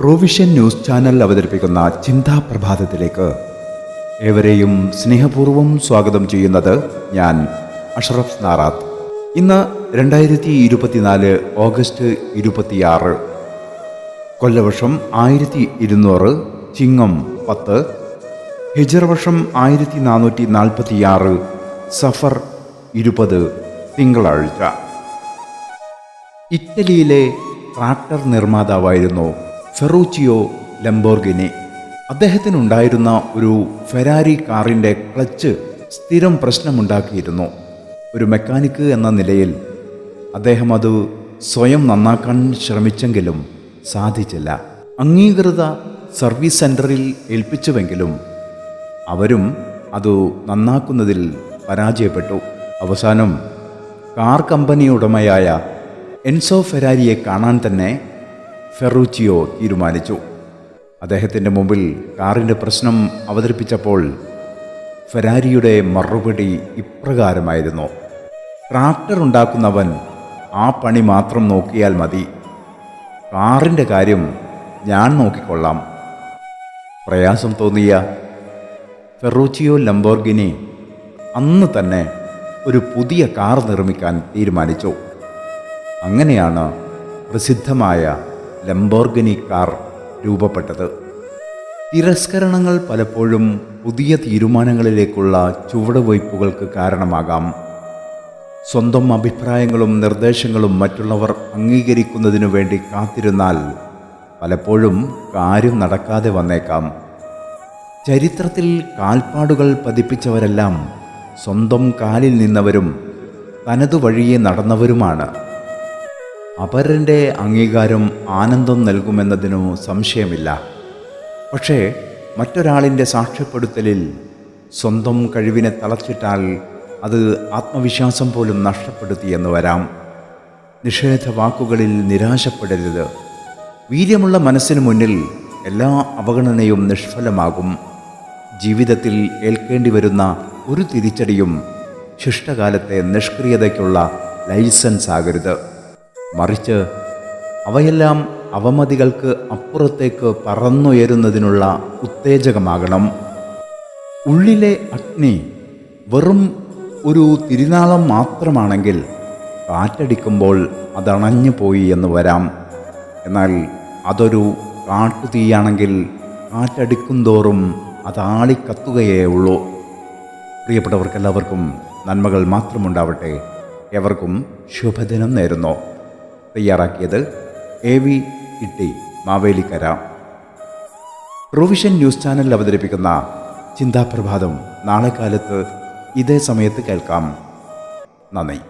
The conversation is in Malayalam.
പ്രൊവിഷൻ ന്യൂസ് ചാനൽ അവതരിപ്പിക്കുന്ന ചിന്താ പ്രഭാതത്തിലേക്ക് ഏവരെയും സ്നേഹപൂർവം സ്വാഗതം ചെയ്യുന്നത് ഞാൻ അഷറഫ് നാറാത്ത്. ഇന്ന് രണ്ടായിരത്തി ഇരുപത്തിനാല് ഓഗസ്റ്റ് ഇരുപത്തിയാറ്. കൊല്ലവർഷം ആയിരത്തി ഇരുന്നൂറ് ചിങ്ങം പത്ത്. ഹിജർ വർഷം ആയിരത്തി നാനൂറ്റി നാൽപ്പത്തിയാറ് സഫർ ഇരുപത് തിങ്കളാഴ്ച. ഇറ്റലിയിലെ ട്രാക്ടർ നിർമ്മാതാവായിരുന്നു ഫെറൂച്ചിയോ ലംബോർഗിനി. അദ്ദേഹത്തിനുണ്ടായിരുന്ന ഒരു ഫെരാരി കാറിന്റെ ക്ലച്ച് സ്ഥിരം പ്രശ്നമുണ്ടാക്കിയിരുന്നു. ഒരു മെക്കാനിക്ക് എന്ന നിലയിൽ അദ്ദേഹം അത് സ്വയം നന്നാക്കാൻ ശ്രമിച്ചെങ്കിലും സാധിച്ചില്ല. അംഗീകൃത സർവീസ് സെന്ററിൽ ഏൽപ്പിച്ചുവെങ്കിലും അവരും അത് നന്നാക്കുന്നതിൽ പരാജയപ്പെട്ടു. അവസാനം കാർ കമ്പനി ഉടമയായ എൻസോ ഫെരാരിയെ കാണാൻ തന്നെ ഫെറൂച്ചിയോ തീരുമാനിച്ചു. അദ്ദേഹത്തിന്റെ മുമ്പിൽ കാറിന്റെ പ്രശ്നം അവതരിപ്പിച്ചപ്പോൾ ഫെരാരിയുടെ മറുപടി ഇപ്രകാരമായിരുന്നു. ട്രാക്ടർ ഉണ്ടാക്കുന്നവൻ ആ പണി മാത്രം നോക്കിയാൽ മതി. കാറിന്റെ കാര്യം ഞാൻ നോക്കിക്കൊള്ളാം. പ്രയാസം തോന്നിയ ഫെറൂച്ചിയോ ലംബോർഗിനി അന്ന് തന്നെ ഒരു പുതിയ കാർ നിർമ്മിക്കാൻ തീരുമാനിച്ചു. അങ്ങനെയാണ് പ്രസിദ്ധമായ ലംബോർഗിനി കാർ രൂപപ്പെട്ടത്. തിരസ്കരണങ്ങൾ പലപ്പോഴും പുതിയ തീരുമാനങ്ങളിലേക്കുള്ള ചുവടുവയ്പ്പുകൾക്ക് കാരണമാകാം. സ്വന്തം അഭിപ്രായങ്ങളും നിർദ്ദേശങ്ങളും മറ്റുള്ളവർ അംഗീകരിക്കുന്നതിനു വേണ്ടി കാത്തിരുന്നാൽ പലപ്പോഴും കാര്യം നടക്കാതെ വന്നേക്കാം. ചരിത്രത്തിൽ കാൽപ്പാടുകൾ പതിപ്പിച്ചവരെല്ലാം സ്വന്തം കാലിൽ നിന്നവരും തനതു വഴിയെ നടന്നവരുമാണ്. അപരന്റെ അംഗീകാരം ആനന്ദം നൽകുമെന്നതിനു സംശയമില്ല. പക്ഷേ മറ്റൊരാളിന്റെ സാക്ഷ്യപ്പെടുത്തലിൽ സ്വന്തം കഴിവിനെ തളച്ചിട്ടാൽ അത് ആത്മവിശ്വാസം പോലും നഷ്ടപ്പെടുത്തിയെന്ന് വരാം. നിഷേധ വാക്കുകളിൽ നിരാശപ്പെടരുത്. വീര്യമുള്ള മനസ്സിന് മുന്നിൽ എല്ലാ അവഗണനയും നിഷ്ഫലമാകും. ജീവിതത്തിൽ ഏൽക്കേണ്ടി വരുന്ന ഒരു തിരിച്ചടിയും ശിഷ്ടകാലത്തെ നിഷ്ക്രിയതയ്ക്കുള്ള ലൈസൻസ് ആകരുത് മറിച്ച് അവയെല്ലാം അവമതികൾക്ക് അപ്പുറത്തേക്ക് പറന്നുയരുന്നതിനുള്ള ഉത്തേജകമാകണം. ഉള്ളിലെ അഗ്നി വെറും ഒരു തിരുനാളം മാത്രമാണെങ്കിൽ കാറ്റടിക്കുമ്പോൾ അതണഞ്ഞു പോയി എന്ന് വരാം. എന്നാൽ അതൊരു കാട്ടുതീയാണെങ്കിൽ കാറ്റടിക്കും തോറും അതാളിക്കത്തുകയേ ഉള്ളൂ. പ്രിയപ്പെട്ടവർക്കെല്ലാവർക്കും നന്മകൾ മാത്രമുണ്ടാവട്ടെ. എവർക്കും ശുഭദിനം നേരുന്നു. തയ്യാറാക്കിയത് A V Itty Mavelikara. Provision news ചാനലിൽ അവതരിപ്പിക്കുന്ന ചിന്താപ്രഭാതം നാളെ കാലത്ത് ഇതേ സമയത്ത് കേൾക്കാം. നന്ദി.